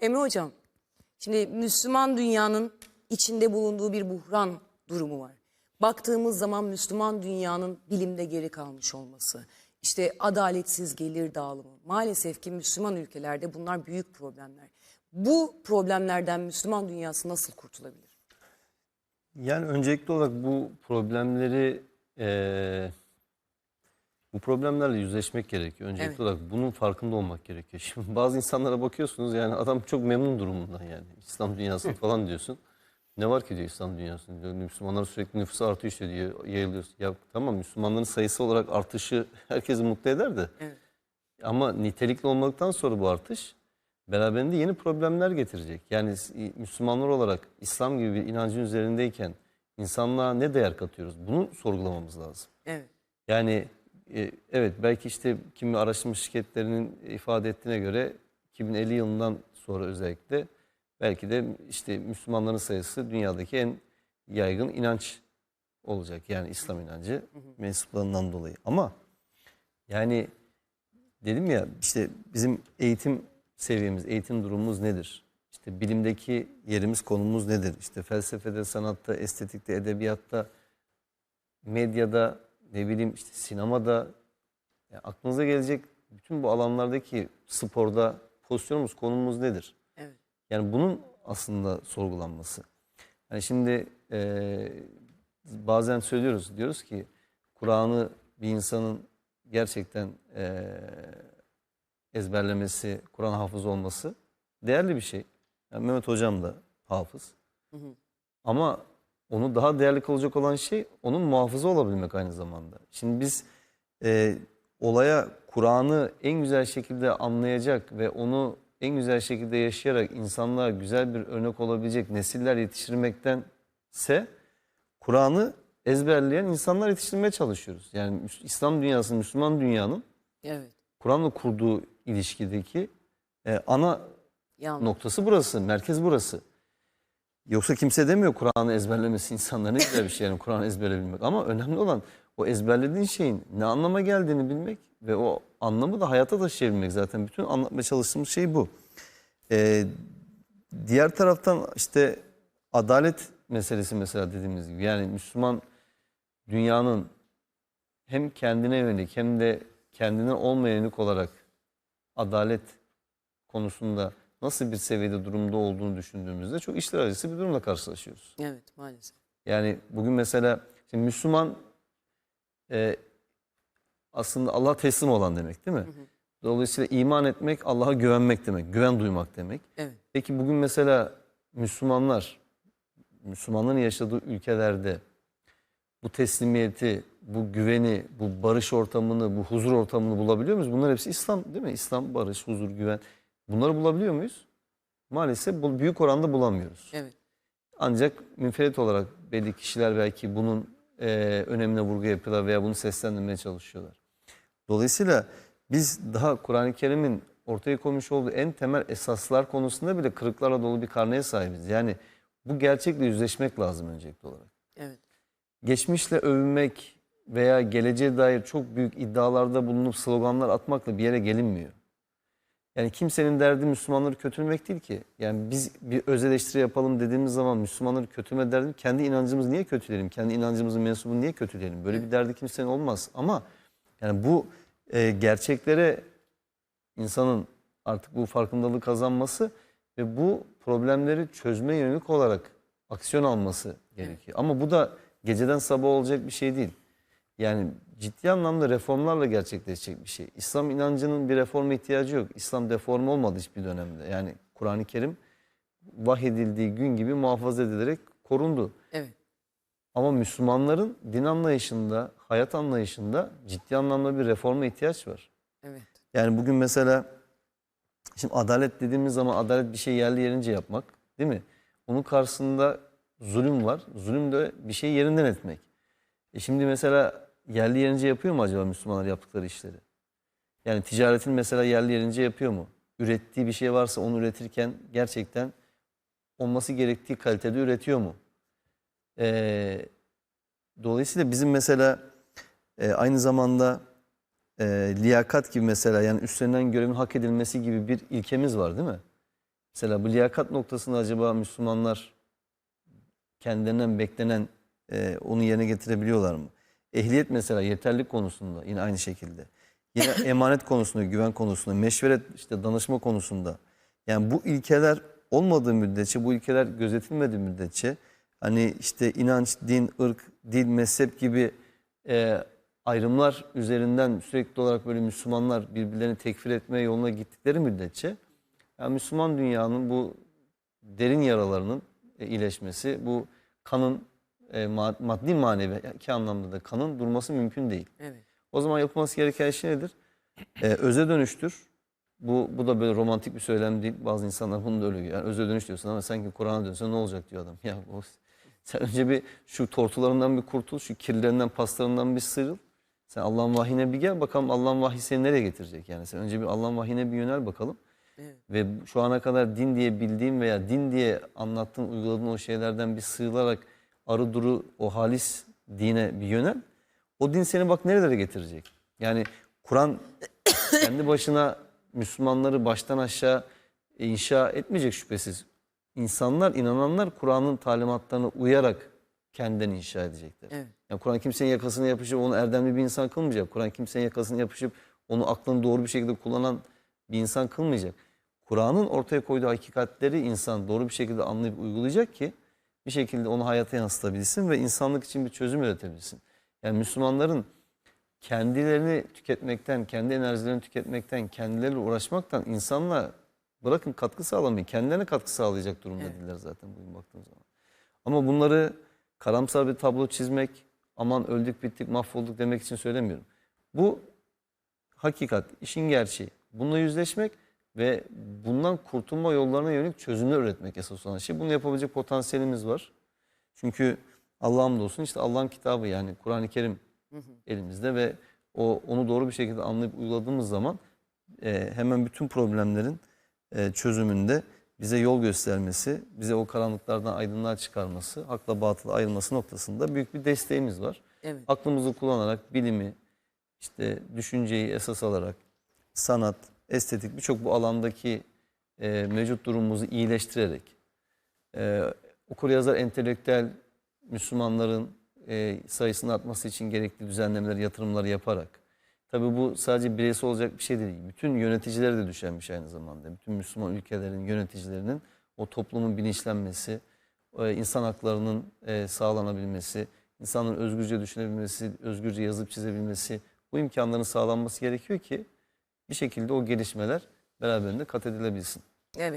Emre Hocam, şimdi Müslüman dünyanın içinde bulunduğu bir buhran durumu var. Baktığımız zaman Müslüman dünyanın bilimde geri kalmış olması, işte adaletsiz gelir dağılımı. Maalesef ki Müslüman ülkelerde bunlar büyük problemler. Bu problemlerden Müslüman dünyası nasıl kurtulabilir? Yani öncelikli olarak bu problemleri eee, bu problemlerle yüzleşmek gerekiyor. Öncelikli Evet. olarak bunun farkında olmak gerekiyor. Şimdi bazı insanlara bakıyorsunuz yani adam çok memnun durumundan yani. İslam dünyası falan diyorsun. Ne var ki diyor İslam dünyasında diyor. Müslümanlar sürekli nüfusu artıyor işte diyor. Yayılıyor. Ya tamam Müslümanların sayısı olarak artışı herkesi mutlu eder de. Evet. Ama nitelikli olmaktan sonra bu artış beraberinde yeni problemler getirecek. Yani s- Müslümanlar olarak İslam gibi bir inancın üzerindeyken insanlığa ne değer katıyoruz? Bunu sorgulamamız lazım. Evet. Yani evet belki işte kimi araştırma şirketlerinin ifade ettiğine göre 2050 yılından sonra özellikle belki de işte Müslümanların sayısı dünyadaki en yaygın inanç olacak. Yani İslam inancı mensuplarından dolayı. Ama yani dedim ya işte bizim eğitim seviyemiz, eğitim durumumuz nedir? İşte bilimdeki yerimiz, konumuz nedir? İşte felsefede, sanatta, estetikte, edebiyatta, medyada, ne bileyim işte sinemada yani aklınıza gelecek bütün bu alanlardaki sporda pozisyonumuz, konumuz nedir? Evet. Yani bunun aslında sorgulanması. Yani şimdi eee, bazen söylüyoruz, diyoruz ki Kur'an'ı bir insanın gerçekten eee, ezberlemesi, Kur'an hafız olması değerli bir şey. Yani Mehmet Hocam da hafız. Ama onu daha değerli kılacak olan şey onun muhafızı olabilmek aynı zamanda. Şimdi biz e, olaya Kur'an'ı en güzel şekilde anlayacak ve onu en güzel şekilde yaşayarak insanlığa güzel bir örnek olabilecek nesiller yetiştirmektense Kur'an'ı ezberleyen insanlar yetiştirmeye çalışıyoruz. Yani İslam dünyasının, Müslüman dünyanın Evet. Kur'an'la kurduğu ilişkideki e, ana Yanlış. noktası burası, merkez burası. Yoksa kimse demiyor Kur'an'ı ezberlemesi insanlar ne güzel bir şey yani Kur'an'ı ezberleyebilmek. Ama önemli olan o ezberlediğin şeyin ne anlama geldiğini bilmek ve o anlamı da hayata taşıyabilmek zaten. Bütün anlatmaya çalıştığımız şey bu. Ee, diğer taraftan işte adalet meselesi mesela dediğimiz gibi. Yani Müslüman dünyanın hem kendine yönelik hem de kendine olmaya yönelik olarak adalet konusunda nasıl bir seviyede durumda olduğunu düşündüğümüzde çok işler acısı bir durumla karşılaşıyoruz. Evet maalesef. Yani bugün mesela şimdi Müslüman e, aslında Allah teslim olan demek değil mi? Dolayısıyla iman etmek Allah'a güvenmek demek, güven duymak demek. Evet. Peki bugün mesela Müslümanlar, Müslümanların yaşadığı ülkelerde bu teslimiyeti, bu güveni, bu barış ortamını, bu huzur ortamını bulabiliyor muyuz? Bunlar hepsi İslam değil mi? İslam, barış, huzur, güven. Bunları bulabiliyor muyuz? Maalesef bu büyük oranda bulamıyoruz. Evet. Ancak münferit olarak belli kişiler belki bunun e, önemine vurgu yapıyorlar veya bunu seslendirmeye çalışıyorlar. Dolayısıyla biz daha Kur'an-ı Kerim'in ortaya koymuş olduğu en temel esaslar konusunda bile kırıklarla dolu bir karneye sahibiz. Yani bu gerçekle yüzleşmek lazım öncelikli olarak. Evet. Geçmişle övünmek veya geleceğe dair çok büyük iddialarda bulunup sloganlar atmakla bir yere gelinmiyor. Yani kimsenin derdi Müslümanları kötülemek değil ki. Yani biz bir öz eleştiri yapalım dediğimiz zaman Müslümanları kötüleme derdim. Kendi inancımızı niye kötüleyelim? Kendi inancımızın mensubunu niye kötüleyelim? Böyle bir derdi kimsenin olmaz. Ama yani bu e, gerçeklere insanın artık bu farkındalığı kazanması ve bu problemleri çözme yönelik olarak aksiyon alması gerekiyor. Ama bu da geceden sabah olacak bir şey değil. Yani ciddi anlamda reformlarla gerçekleşecek bir şey. İslam inancının bir reforma ihtiyacı yok. İslam deforme olmadı hiçbir dönemde. Yani Kur'an-ı Kerim vahyedildiği gün gibi muhafaza edilerek korundu. Evet. Ama Müslümanların din anlayışında, hayat anlayışında ciddi anlamda bir reforma ihtiyaç var. Evet. Yani bugün mesela şimdi adalet dediğimiz zaman adalet bir şey yerli yerince yapmak değil mi? Onun karşısında zulüm var. Zulüm de bir şey yerinden etmek. E şimdi mesela yerli yerince yapıyor mu acaba Müslümanlar yaptıkları işleri? Yani ticaretin mesela yerli yerince yapıyor mu? Ürettiği bir şey varsa onu üretirken gerçekten olması gerektiği kalitede üretiyor mu? Ee, dolayısıyla bizim mesela e, aynı zamanda e, liyakat gibi mesela yani üstlenilen görevin hak edilmesi gibi bir ilkemiz var değil mi? Mesela bu liyakat noktasında acaba Müslümanlar kendilerinden beklenen e, onu yerine getirebiliyorlar mı? Ehliyet mesela yeterlik konusunda yine aynı şekilde. Yine emanet konusunda, güven konusunda, meşveret işte danışma konusunda. Yani bu ilkeler olmadığı müddetçe, bu ilkeler gözetilmediği müddetçe hani işte inanç, din, ırk, dil, mezhep gibi e, ayrımlar üzerinden sürekli olarak böyle Müslümanlar birbirlerini tekfir etmeye yoluna gittikleri müddetçe yani Müslüman dünyanın bu derin yaralarının e, iyileşmesi, bu kanın e, ma- maddi manevi iki anlamda da kanın durması mümkün değil. Evet. O zaman yapılması gereken şey nedir? Ee, öze dönüştür. Bu, bu da böyle romantik bir söylem değil. Bazı insanlar bunu da öyle görüyor. Yani öze dönüş diyorsun ama sanki Kur'an'a dönse ne olacak diyor adam. Ya o, sen önce bir şu tortularından bir kurtul, şu kirlerinden, paslarından bir sıyrıl. Sen Allah'ın vahyine bir gel bakalım Allah'ın vahyi seni nereye getirecek? Yani sen önce bir Allah'ın vahyine bir yönel bakalım. Evet. Ve şu ana kadar din diye bildiğin veya din diye anlattığın, uyguladığın o şeylerden bir sıyrılarak arı duru o halis dine bir yönel. O din seni bak nerelere getirecek. Yani Kur'an kendi başına Müslümanları baştan aşağı inşa etmeyecek şüphesiz. İnsanlar, inananlar Kur'an'ın talimatlarına uyarak kendilerini inşa edecekler. Evet. Yani Kur'an kimsenin yakasına yapışıp onu erdemli bir insan kılmayacak. Kur'an kimsenin yakasına yapışıp onu aklını doğru bir şekilde kullanan bir insan kılmayacak. Kur'an'ın ortaya koyduğu hakikatleri insan doğru bir şekilde anlayıp uygulayacak ki bir şekilde onu hayata yansıtabilsin ve insanlık için bir çözüm üretebilsin. Yani Müslümanların kendilerini tüketmekten, kendi enerjilerini tüketmekten, kendileriyle uğraşmaktan insanla bırakın katkı sağlamayı, kendilerine katkı sağlayacak durumda Evet. değiller zaten bugün baktığım zaman. Ama bunları karamsar bir tablo çizmek, aman öldük bittik mahvolduk demek için söylemiyorum. Bu hakikat, işin gerçeği. Bununla yüzleşmek ve bundan kurtulma yollarına yönelik çözümler üretmek esas olan şey. Bunu yapabilecek potansiyelimiz var. Çünkü Allah'ım olsun işte Allah'ın kitabı yani Kur'an-ı Kerim elimizde ve o onu doğru bir şekilde anlayıp uyguladığımız zaman e, hemen bütün problemlerin e, çözümünde bize yol göstermesi, bize o karanlıklardan aydınlığa çıkarması, hakla batılı ayırması noktasında büyük bir desteğimiz var. Evet. Aklımızı kullanarak bilimi, işte düşünceyi esas alarak sanat, estetik birçok bu alandaki e, mevcut durumumuzu iyileştirerek e, okur yazar entelektüel Müslümanların e, sayısının artması için gerekli düzenlemeler, yatırımları yaparak tabii bu sadece bireysel olacak bir şey değil. Bütün yöneticilere de düşen bir şey aynı zamanda. Bütün Müslüman ülkelerin yöneticilerinin o toplumun bilinçlenmesi, e, insan haklarının e, sağlanabilmesi, insanların özgürce düşünebilmesi, özgürce yazıp çizebilmesi bu imkanların sağlanması gerekiyor ki bir şekilde o gelişmeler beraberinde kat edilebilsin. Evet.